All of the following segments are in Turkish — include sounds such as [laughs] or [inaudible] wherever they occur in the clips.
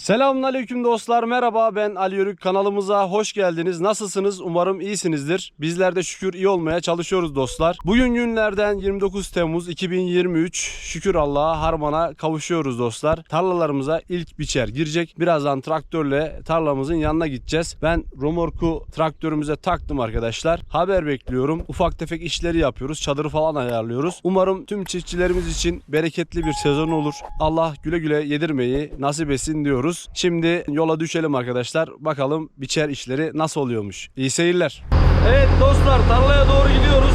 Selamünaleyküm dostlar. Merhaba ben Ali Yörük. Kanalımıza hoş geldiniz. Nasılsınız? Umarım iyisinizdir. Bizler de şükür iyi olmaya çalışıyoruz dostlar. Bugün günlerden 29 Temmuz 2023. Şükür Allah'a harmana kavuşuyoruz dostlar. Tarlalarımıza ilk biçer girecek. Birazdan traktörle tarlamızın yanına gideceğiz. Ben romorku traktörümüze taktım arkadaşlar. Haber bekliyorum. Ufak tefek işleri yapıyoruz. Çadırı falan ayarlıyoruz. Umarım tüm çiftçilerimiz için bereketli bir sezon olur. Allah güle güle yedirmeyi nasip etsin diyoruz. Şimdi yola düşelim arkadaşlar. Bakalım biçer işleri nasıl oluyormuş. İyi seyirler. Evet dostlar tarlaya doğru gidiyoruz.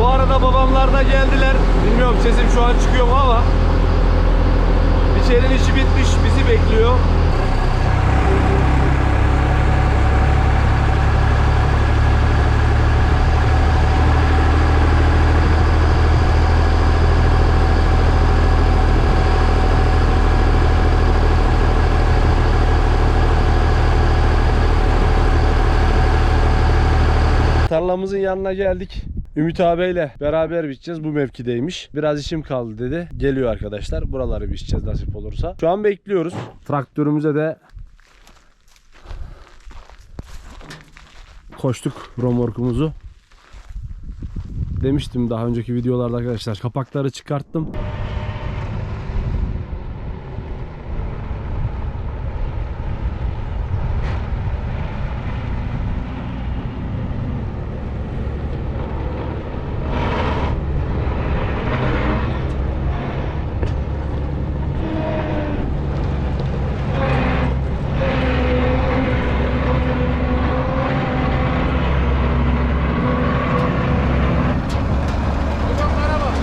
Bu arada babamlar da geldiler. Bilmiyorum sesim şu an çıkıyor mu ama biçerin işi bitmiş bizi bekliyor. Tarlamızın yanına geldik. Ümit abiyle beraber biçeceğiz. Bu mevkideymiş. Biraz işim kaldı dedi. Geliyor arkadaşlar. Buraları biçeceğiz nasip olursa. Şu an bekliyoruz. Traktörümüze de koştuk romorkumuzu. Demiştim daha önceki videolarda arkadaşlar. Kapakları çıkarttım.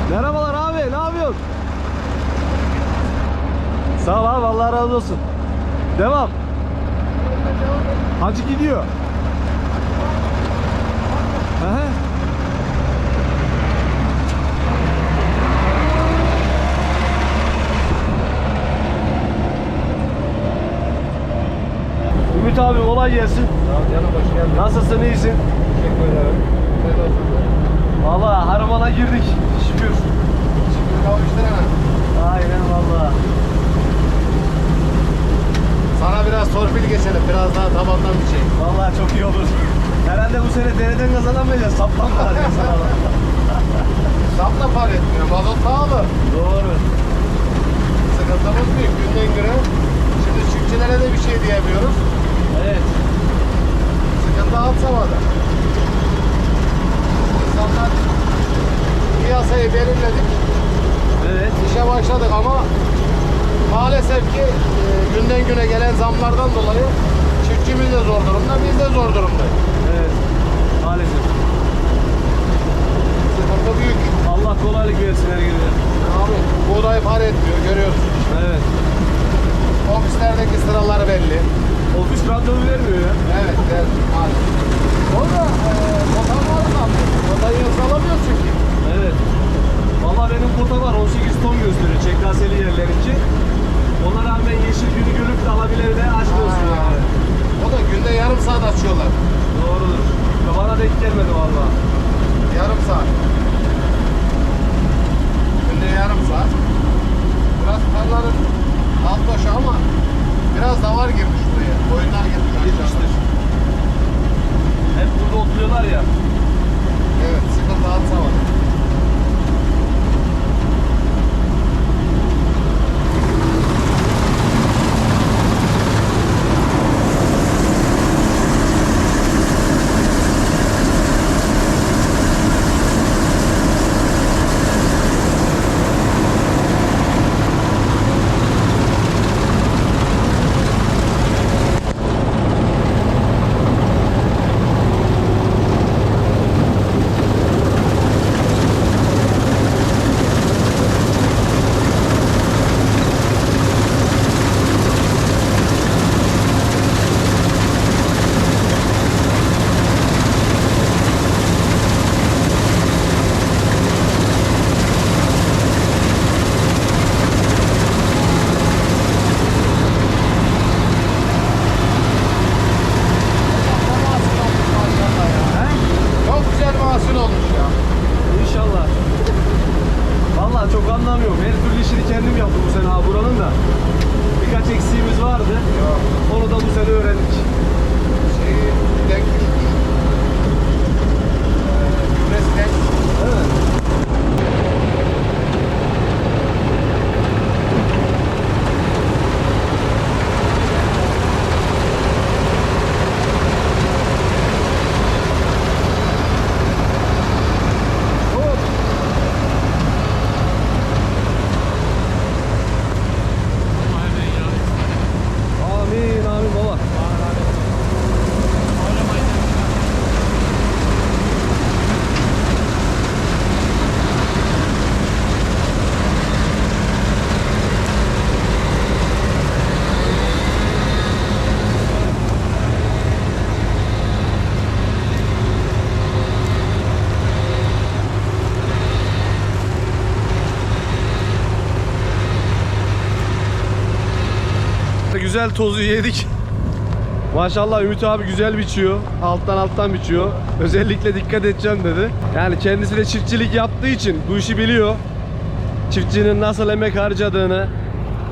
Merhabalar abi, ne yapıyorsun? Sağ ol abi, Allah razı olsun. Devam. Hacı gidiyor. Aha. Abi kolay gelsin. Canım hoş geldin. Nasılsın, iyisin? Teşekkür ederim. Valla harmana girdik. Şükür. Şimdi kavuşturana. Aynen valla. Sana biraz torpil geçelim. Biraz daha tabandan bir şey. Vallahi çok iyi olur. Herhalde bu sene dereden kazanamayacağız. Saptan var Sapla par etmiyor. Mazot pahalı. Doğru. Sıkıntımız büyük. Günden güne. Şimdi çiftçilere de bir şey diyemiyoruz. Evet. Sıkıntı alt safhada. İnsanlar piyasayı belirledik. Evet. İşe başladık ama maalesef ki e, günden güne gelen zamlardan dolayı çiftçimiz de zor durumda, biz de zor durumdayız. Evet. Maalesef. Sıkıntı büyük. Allah kolaylık versin herkese. Abi buğday par etmiyor görüyorsun. Evet. Ofislerdeki sıralar belli. Ofis randevu vermiyor ya. Evet, evet. Maalesef. Orada e, kotan var mı abi? Kotayı yoksa alamıyorsun ki. Evet. Valla benim kota var 18 ton gösteriyor çeklaseli yerlerince. Ona rağmen yeşil günü görüp de alabilir de aç olsun Ha. yani. O da günde yarım saat açıyorlar. Doğrudur. Bana denk gelmedi valla. Yarım saat. Günde yarım saat. Biraz tarlanın alt başı ama biraz da var girmiş buraya. Koyunlar girmiş. Gitmiştir. Hep burada oturuyorlar ya. Evet, sıkıntı alt savaşı. Güzel tozu yedik. Maşallah Ümit abi güzel biçiyor. Alttan alttan biçiyor. Özellikle dikkat edeceğim dedi. Yani kendisi de çiftçilik yaptığı için bu işi biliyor. Çiftçinin nasıl emek harcadığını.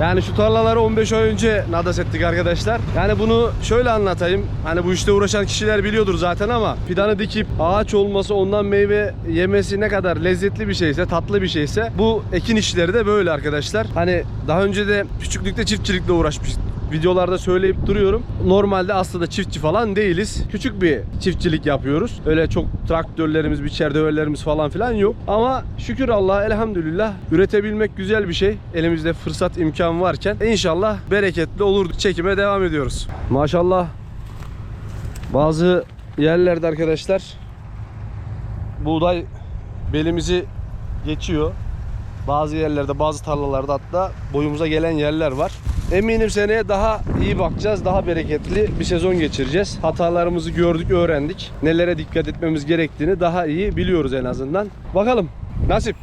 Yani şu tarlaları 15 ay önce nadas ettik arkadaşlar. Yani bunu şöyle anlatayım. Hani bu işte uğraşan kişiler biliyordur zaten ama fidanı dikip ağaç olması ondan meyve yemesi ne kadar lezzetli bir şeyse, tatlı bir şeyse bu ekin işleri de böyle arkadaşlar. Hani daha önce de küçüklükte çiftçilikle uğraşmış videolarda söyleyip duruyorum. Normalde aslında çiftçi falan değiliz. Küçük bir çiftçilik yapıyoruz. Öyle çok traktörlerimiz, biçer döverlerimiz falan filan yok. Ama şükür Allah'a elhamdülillah üretebilmek güzel bir şey. Elimizde fırsat imkan varken inşallah bereketli olur. Çekime devam ediyoruz. Maşallah bazı yerlerde arkadaşlar buğday belimizi geçiyor. Bazı yerlerde, bazı tarlalarda hatta boyumuza gelen yerler var. Eminim seneye daha iyi bakacağız, daha bereketli bir sezon geçireceğiz. Hatalarımızı gördük, öğrendik. Nelere dikkat etmemiz gerektiğini daha iyi biliyoruz en azından. Bakalım, nasip.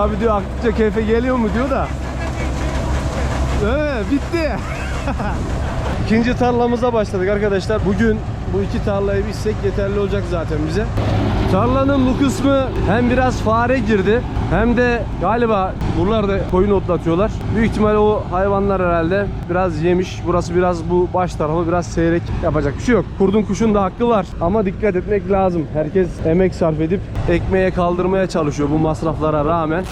Abi diyor aktıkça keyfe geliyor mu diyor da. Evet bitti. [laughs] İkinci tarlamıza başladık arkadaşlar. Bugün bu iki tarlayı bilsek yeterli olacak zaten bize. Tarlanın bu kısmı hem biraz fare girdi hem de galiba buralarda koyun otlatıyorlar. Büyük ihtimalle o hayvanlar herhalde biraz yemiş. Burası biraz bu baş tarafı biraz seyrek yapacak bir şey yok. Kurdun kuşun da hakkı var ama dikkat etmek lazım. Herkes emek sarf edip ekmeğe kaldırmaya çalışıyor bu masraflara rağmen.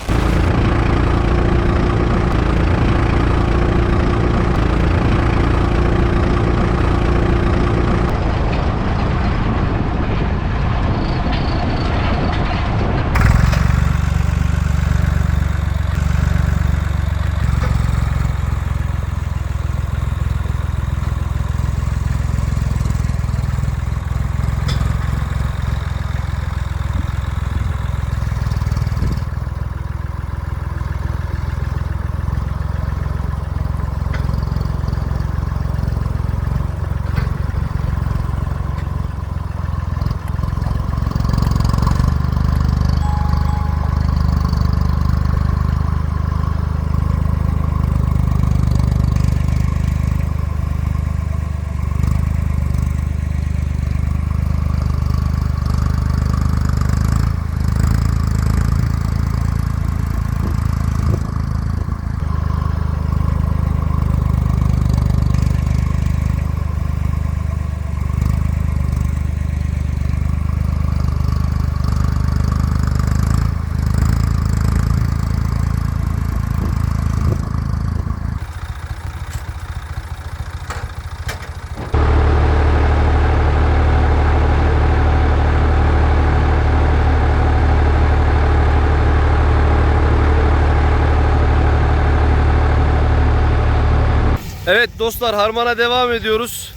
Dostlar harmana devam ediyoruz.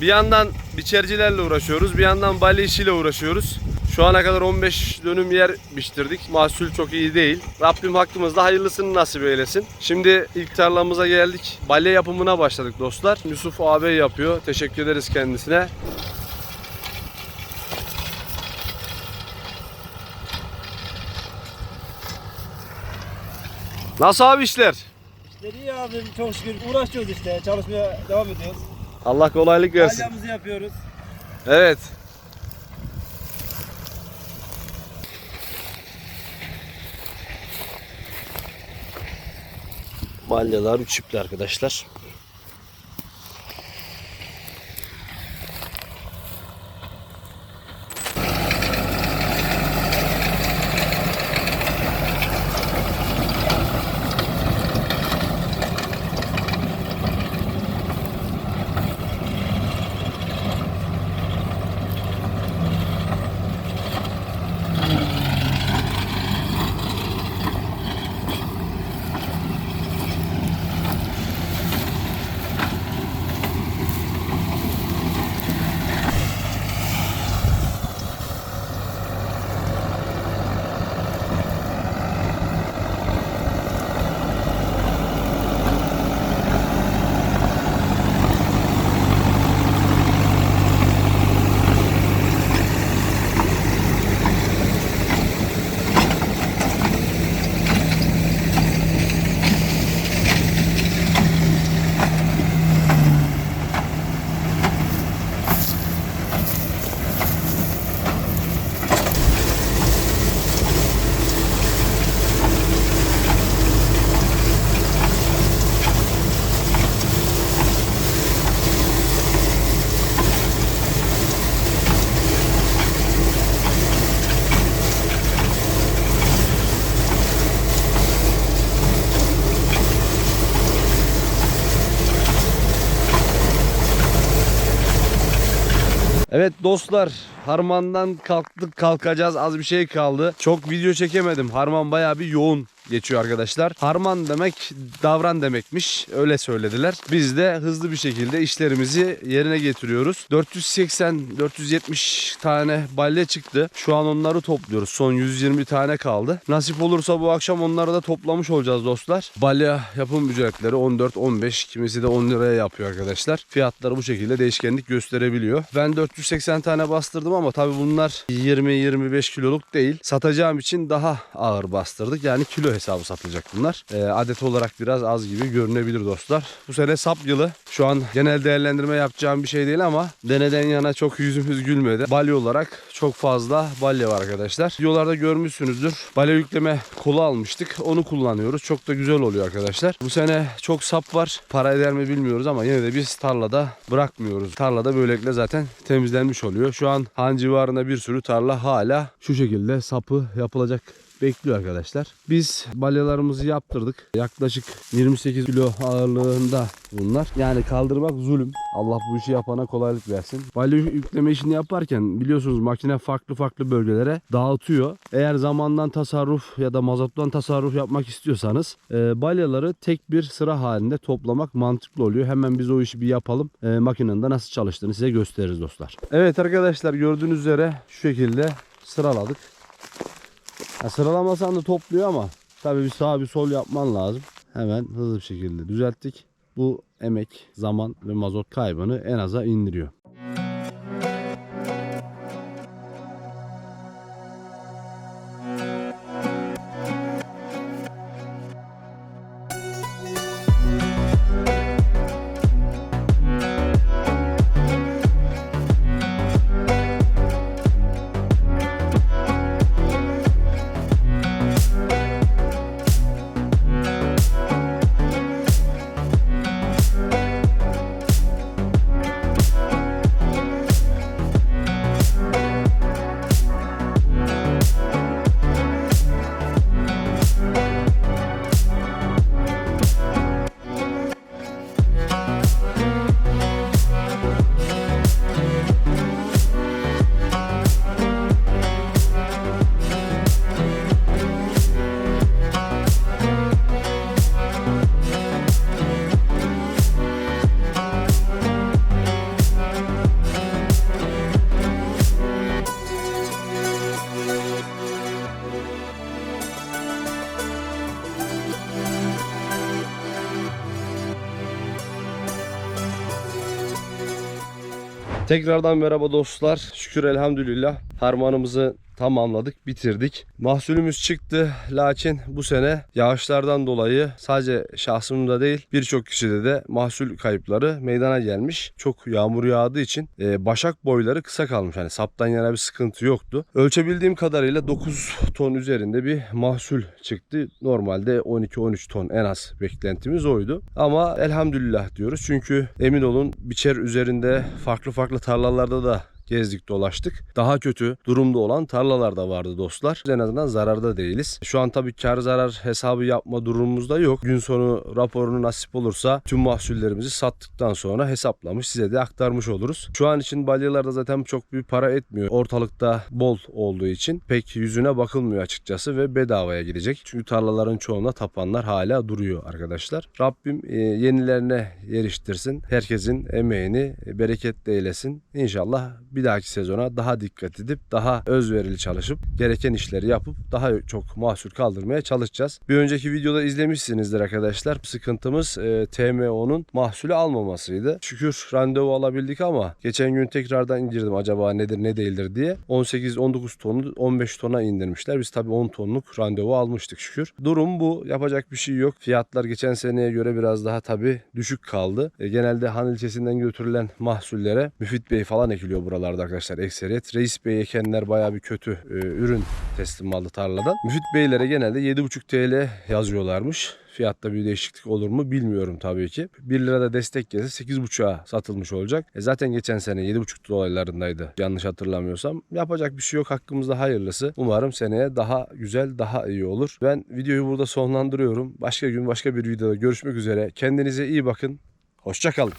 Bir yandan biçercilerle uğraşıyoruz. Bir yandan balya işiyle uğraşıyoruz. Şu ana kadar 15 dönüm yer biçtirdik. Mahsul çok iyi değil. Rabbim hakkımızda hayırlısını nasip eylesin. Şimdi ilk tarlamıza geldik. Balya yapımına başladık dostlar. Yusuf ağabey yapıyor. Teşekkür ederiz kendisine. Nasıl abi işler? İyi abim çok şükür uğraşıyoruz işte çalışmaya devam ediyoruz. Allah kolaylık versin. Balyamızı yapıyoruz. Evet. Balyalar çiftli arkadaşlar. Evet dostlar Harman'dan kalktık kalkacağız az bir şey kaldı. Çok video çekemedim. Harman bayağı bir yoğun geçiyor arkadaşlar. Harman demek davran demekmiş. Öyle söylediler. Biz de hızlı bir şekilde işlerimizi yerine getiriyoruz. 480-470 tane balya çıktı. Şu an onları topluyoruz. Son 120 tane kaldı. Nasip olursa bu akşam onları da toplamış olacağız dostlar. Balya yapım ücretleri 14-15 kimisi de 10 liraya yapıyor arkadaşlar. Fiyatları bu şekilde değişkenlik gösterebiliyor. Ben 480 tane bastırdım ama tabi bunlar 20-25 kiloluk değil. Satacağım için daha ağır bastırdık. Yani kilo hesabı satılacak bunlar. Ee, adet olarak biraz az gibi görünebilir dostlar. Bu sene sap yılı. Şu an genel değerlendirme yapacağım bir şey değil ama deneden yana çok yüzümüz gülmedi. Balya olarak çok fazla balya var arkadaşlar. Videolarda görmüşsünüzdür. Balya yükleme kolu almıştık. Onu kullanıyoruz. Çok da güzel oluyor arkadaşlar. Bu sene çok sap var. Para eder mi bilmiyoruz ama yine de biz tarlada bırakmıyoruz. Tarlada böylelikle zaten temizlenmiş oluyor. Şu an Han civarında bir sürü tarla hala şu şekilde sapı yapılacak bekliyor arkadaşlar. Biz balyalarımızı yaptırdık. Yaklaşık 28 kilo ağırlığında bunlar. Yani kaldırmak zulüm. Allah bu işi yapana kolaylık versin. Balya yükleme işini yaparken biliyorsunuz makine farklı farklı bölgelere dağıtıyor. Eğer zamandan tasarruf ya da mazottan tasarruf yapmak istiyorsanız e, balyaları tek bir sıra halinde toplamak mantıklı oluyor. Hemen biz o işi bir yapalım. E, makinenin de nasıl çalıştığını size gösteririz dostlar. Evet arkadaşlar gördüğünüz üzere şu şekilde sıraladık. Ya sıralamasan da topluyor ama tabii bir sağ bir sol yapman lazım. Hemen hızlı bir şekilde düzelttik. Bu emek, zaman ve mazot kaybını en aza indiriyor. Tekrardan merhaba dostlar. Şükür elhamdülillah harmanımızı tamamladık, bitirdik. Mahsulümüz çıktı. Lakin bu sene yağışlardan dolayı sadece şahsımda değil birçok kişide de mahsul kayıpları meydana gelmiş. Çok yağmur yağdığı için e, başak boyları kısa kalmış. Hani saptan yana bir sıkıntı yoktu. Ölçebildiğim kadarıyla 9 ton üzerinde bir mahsul çıktı. Normalde 12-13 ton en az beklentimiz oydu. Ama elhamdülillah diyoruz. Çünkü emin olun biçer üzerinde farklı farklı tarlalarda da gezdik dolaştık. Daha kötü durumda olan tarlalar da vardı dostlar. En azından zararda değiliz. Şu an tabii kar zarar hesabı yapma durumumuz da yok. Gün sonu raporunu nasip olursa tüm mahsullerimizi sattıktan sonra hesaplamış size de aktarmış oluruz. Şu an için balyalarda zaten çok bir para etmiyor. Ortalıkta bol olduğu için pek yüzüne bakılmıyor açıkçası ve bedavaya gidecek. Çünkü tarlaların çoğunda tapanlar hala duruyor arkadaşlar. Rabbim e, yenilerine yeriştirsin. Herkesin emeğini e, bereketli eylesin. İnşallah bir dahaki sezona daha dikkat edip daha özverili çalışıp gereken işleri yapıp daha çok mahsul kaldırmaya çalışacağız. Bir önceki videoda izlemişsinizdir arkadaşlar. Sıkıntımız e, TMO'nun mahsulü almamasıydı. Şükür randevu alabildik ama geçen gün tekrardan girdim acaba nedir ne değildir diye. 18-19 tonu 15 tona indirmişler. Biz tabii 10 tonluk randevu almıştık şükür. Durum bu. Yapacak bir şey yok. Fiyatlar geçen seneye göre biraz daha tabii düşük kaldı. E, genelde Han ilçesinden götürülen mahsullere Müfit Bey falan ekiliyor buralarda arkadaşlar ekseriyet. Reis Bey ekenler baya bir kötü e, ürün teslim aldı tarladan. Müfit Beylere genelde 7,5 TL yazıyorlarmış. Fiyatta bir değişiklik olur mu bilmiyorum tabii ki. 1 lirada destek gelse 8,5'a satılmış olacak. E zaten geçen sene 7,5 dolaylarındaydı yanlış hatırlamıyorsam. Yapacak bir şey yok hakkımızda hayırlısı. Umarım seneye daha güzel daha iyi olur. Ben videoyu burada sonlandırıyorum. Başka gün başka bir videoda görüşmek üzere. Kendinize iyi bakın. Hoşçakalın.